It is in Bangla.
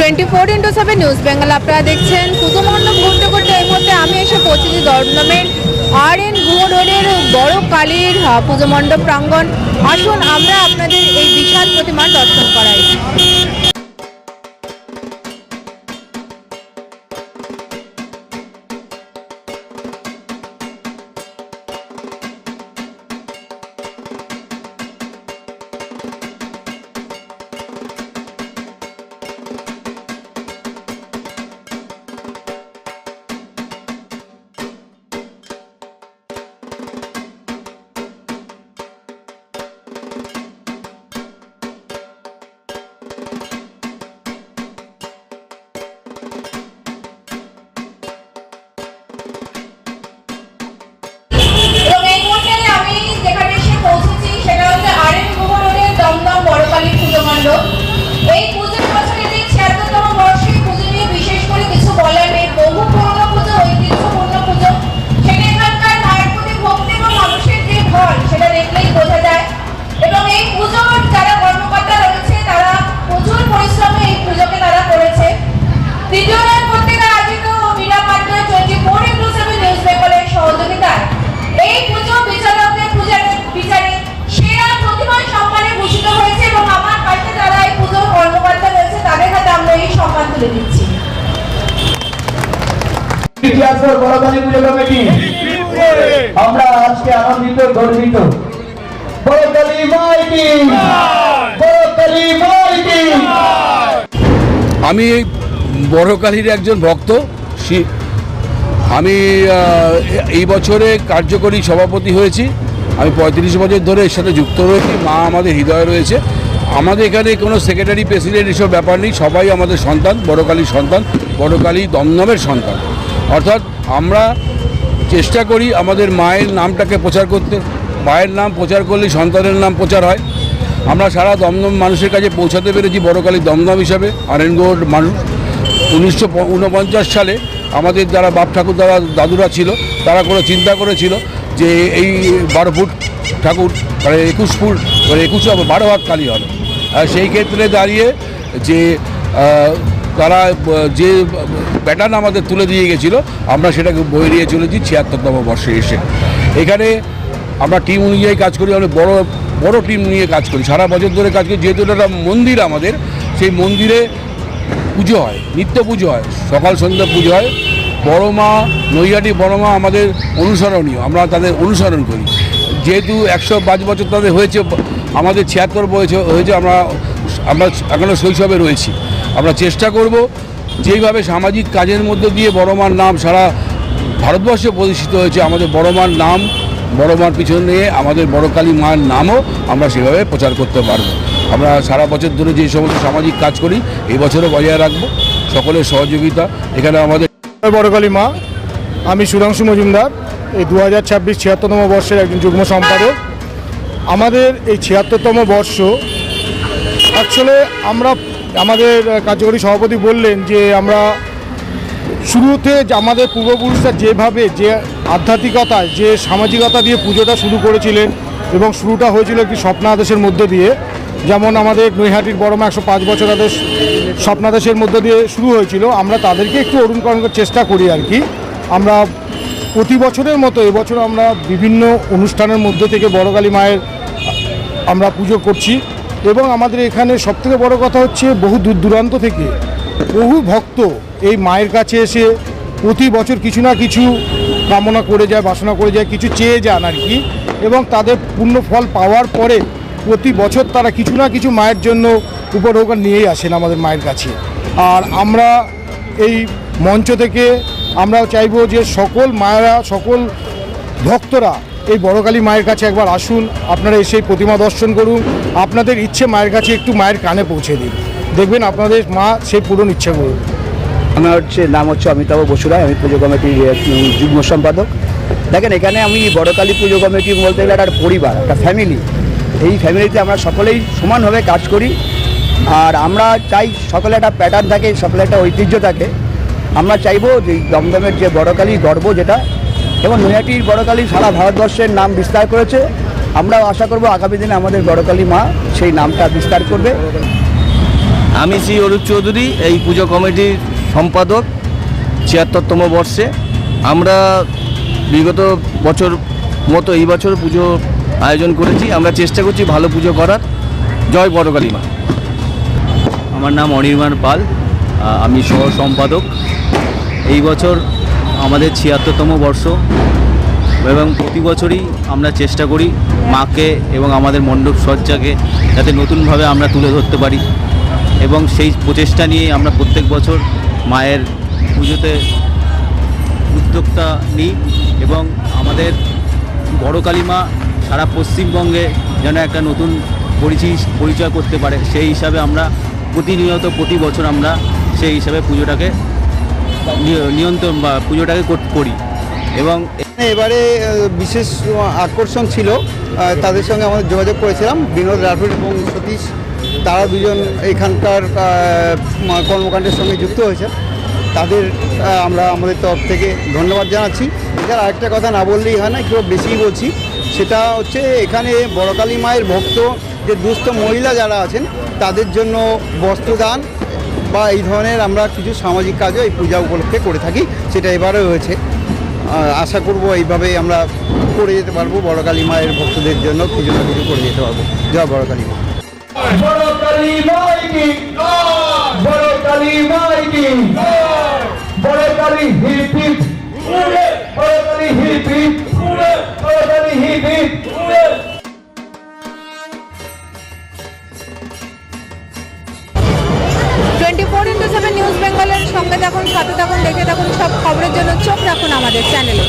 Twenty four into seven news Bengal আপনারা দেখছেন পুজো মণ্ডপ ঘুরতে ঘুরতে এই মুহূর্তে আমি এসে পৌঁছেছি দমদমের আর এন ভুয়ো রোডের বড় কালীর পুজো মণ্ডপ প্রাঙ্গণ। আসুন আমরা আপনাদের এই বিশাল প্রতিমার দর্শন করাই। বড়কালী পুজো কমিটি আমরা আজকে আনন্দিত, গর্বিত। আমি বড়কালীর একজন ভক্ত আমি এই বছরে কার্যকরী সভাপতি হয়েছি। আমি পঁয়ত্রিশ বছর ধরে এর সাথে যুক্ত রয়েছি, মা আমাদের হৃদয়ে রয়েছে। আমাদের এখানে কোনো সেক্রেটারি প্রেসিডেন্ট এসব ব্যাপার নেই, সবাই আমাদের সন্তান বড়কালীর সন্তান বড়কালী দমদমের সন্তান। অর্থাৎ আমরা চেষ্টা করি আমাদের মায়ের নামটাকে প্রচার করতে। মায়ের নাম প্রচার করলে সন্তানের নাম প্রচার হয়। আমরা সারা দমদম মানুষের কাছে পৌঁছাতে পেরেছি বড়কালী দমদম হিসাবে আরেনগোড মানুষ। উনিশশো উনপঞ্চাশ সালে আমাদের যারা বাপ ঠাকুর দাদা দাদুরা ছিল, তারা কোনো চিন্তা করেছিল যে এই বারো ফুট ঠাকুর মানে একুশ ফুট মানে একুশ বারো হাত কালী হবে। আর সেই ক্ষেত্রে দাঁড়িয়ে যে তারা যে প্যাটার্ন আমাদের তুলে দিয়ে গেছিল, আমরা সেটাকে বই নিয়ে চলেছি ছিয়াত্তরতম বর্ষে এসে। এখানে আমরা টিম অনুযায়ী কাজ করি, অনেক বড় বড় টিম নিয়ে কাজ করি, সারা বছর ধরে কাজ করি, যেহেতু এটা মন্দির আমাদের, সেই মন্দিরে পুজো হয়, নিত্য পুজো হয়, সকাল সন্ধ্যা পুজো হয়। বড় মা, নৈহাটি বড় মা আমাদের অনুসরণীয়, আমরা তাদের অনুসরণ করি। যেহেতু একশো পাঁচ বছর তাদের হয়েছে, আমাদের ছিয়াত্তর বয়স হয়েছে, আমরা আমরা এখনও শৈশবে রয়েছি। আমরা চেষ্টা করব যেইভাবে সামাজিক কাজের মধ্যে দিয়ে বড় মার নাম সারা ভারতবর্ষে প্রতিষ্ঠিত হয়েছে, আমাদের বড় মার নাম বড় মার পিছনে আমাদের বড় কালী মায়ের নামও আমরা সেভাবে প্রচার করতে পারব। আমরা সারা বছর ধরে যে সমস্ত সামাজিক কাজ করি, এই বছরও বজায় রাখব। সকলের সহযোগিতা, এখানে আমাদের বড়কালী মা, আমি সুধাংশু মজুমদার, এই দু হাজার ছাব্বিশ ছিয়াত্তরতম বর্ষের একজন যুগ্ম সম্পাদক। আমাদের এই ছিয়াত্তরতম বর্ষ অ্যাকচুয়ালি আমরা আমাদের কার্যকরী সভাপতি বললেন যে আমরা শুরুতে আমাদের পূর্বপুরুষরা যেভাবে যে আধ্যাত্মিকতায় যে সামাজিকতা দিয়ে পুজোটা শুরু করেছিলেন এবং শুরুটা হয়েছিল একটি স্বপ্নাদেশের মধ্যে দিয়ে, যেমন আমাদের নৈহাটির বড়মা একশো পাঁচ বছর আদেশ স্বপ্নাদেশের মধ্যে দিয়ে শুরু হয়েছিল, আমরা তাদেরকে একটু অনুকরণ করার চেষ্টা করি আর কি। আমরা প্রতি বছরের মতো এবছর আমরা বিভিন্ন অনুষ্ঠানের মধ্যে থেকে বড়কালী মায়ের আমরা পুজো করছি। এবং আমাদের এখানে সবথেকে বড় কথা হচ্ছে বহু দূর দূরান্ত থেকে বহু ভক্ত এই মায়ের কাছে এসে প্রতি বছর কিছু না কিছু কামনা করে যায়, বাসনা করে যায়, কিছু চেয়ে যান আর কি এবং তাদের পূর্ণ ফল পাওয়ার পরে প্রতি বছর তারা কিছু না কিছু মায়ের জন্য উপঢৌকন নিয়েই আসেন আমাদের মায়ের কাছে। আর আমরা এই মঞ্চ থেকে আমরাও চাইব যে সকল মায়েরা, সকল ভক্তরা এই বড়কালী মায়ের কাছে একবার আসুন, আপনারা এসে প্রতিমা দর্শন করুন। আপনাদের ইচ্ছে মায়ের কাছে একটু মায়ের কানে পৌঁছে দিন। দেখবেন আপনাদের মা সেই পূরণ ইচ্ছা করুন। আমার হচ্ছে নাম হচ্ছে অমিতাভ বসুরায় আমি পুজো কমিটির যুগ্ম সম্পাদক। দেখেন, এখানে আমি বড়কালী পুজো কমিটি বলতে গেলে একটা পরিবার, একটা ফ্যামিলি এই ফ্যামিলিতে আমরা সকলেই সমানভাবে কাজ করি। আর আমরা চাই সকলে একটা প্যাটার্ন থাকে, সকলে একটা ঐতিহ্য থাকে। আমরা চাইব যে দমদমের যে বড়কালী গর্ব যেটা এবং নৈহাটির বড়কালী সারা ভারতবর্ষের নাম বিস্তার করেছে। আমরাও আশা করব আগামী দিনে আমাদের বড়কালী মা সেই নামটা বিস্তার করবে। আমি শ্রী অরূপ চৌধুরী এই পুজো কমিটির সম্পাদক ছিয়াত্তরতম বর্ষে। আমরা বিগত বছর মতো এই বছর পুজো আয়োজন করেছি। আমরা চেষ্টা করছি ভালো পুজো করার। জয় বড়কালী মা। আমার নাম অনির্বাণ পাল। আমি সহ সম্পাদক এই বছর আমাদের ছিয়াত্তরতম বর্ষ এবং প্রতি বছরই আমরা চেষ্টা করি মাকে এবং আমাদের মণ্ডপ সজ্জাকে যাতে নতুনভাবে আমরা তুলে ধরতে পারি এবং সেই প্রচেষ্টা নিয়ে আমরা প্রত্যেক বছর মায়ের পুজোতে উদ্যোক্তা নিই এবং আমাদের বড় কালীমা সারা পশ্চিমবঙ্গে যেন একটা নতুন পরিচয় পরিচয় করতে পারে সেই হিসাবে আমরা প্রতিনিয়ত প্রতি বছর আমরা সেই হিসাবে পুজোটাকে নিয়ন্ত্রণ বা পুজোটাকে কর- এবং এবারে বিশেষ আকর্ষণ ছিল তাদের সঙ্গে আমাদের যোগাযোগ করেছিলাম, বিনোদ রাঠোর এবং সতীশ, তারা দুজন এখানকার কর্মকাণ্ডের সঙ্গে যুক্ত হয়েছে। তাদের আমরা আমাদের তরফ থেকে ধন্যবাদ জানাচ্ছি। এছাড়া আরেকটা কথা না বললেই হয় না, একটু বেশিই বলছি। সেটা হচ্ছে, এখানে বড়কালী মায়ের ভক্ত, যে দুস্থ মহিলা যারা আছেন, তাদের জন্য বস্ত্রদান বা এই ধরনের আমরা কিছু সামাজিক কাজও এই পূজা উপলক্ষে করে থাকি, সেটা এবারও হয়েছে। আশা করব এইভাবে আমরা করে যেতে পারব, বড় কালী মায়ের ভক্তদের জন্য কিছু না কিছু করে যেতে পারব। জয় বড় কালী মা। বড় কালী বড় কালী বড় কালী হিপ থাকুন সাথে থাকুন দেখে থাকুন সব খবরের জন্য চোখ রাখুন আমাদের চ্যানেলে।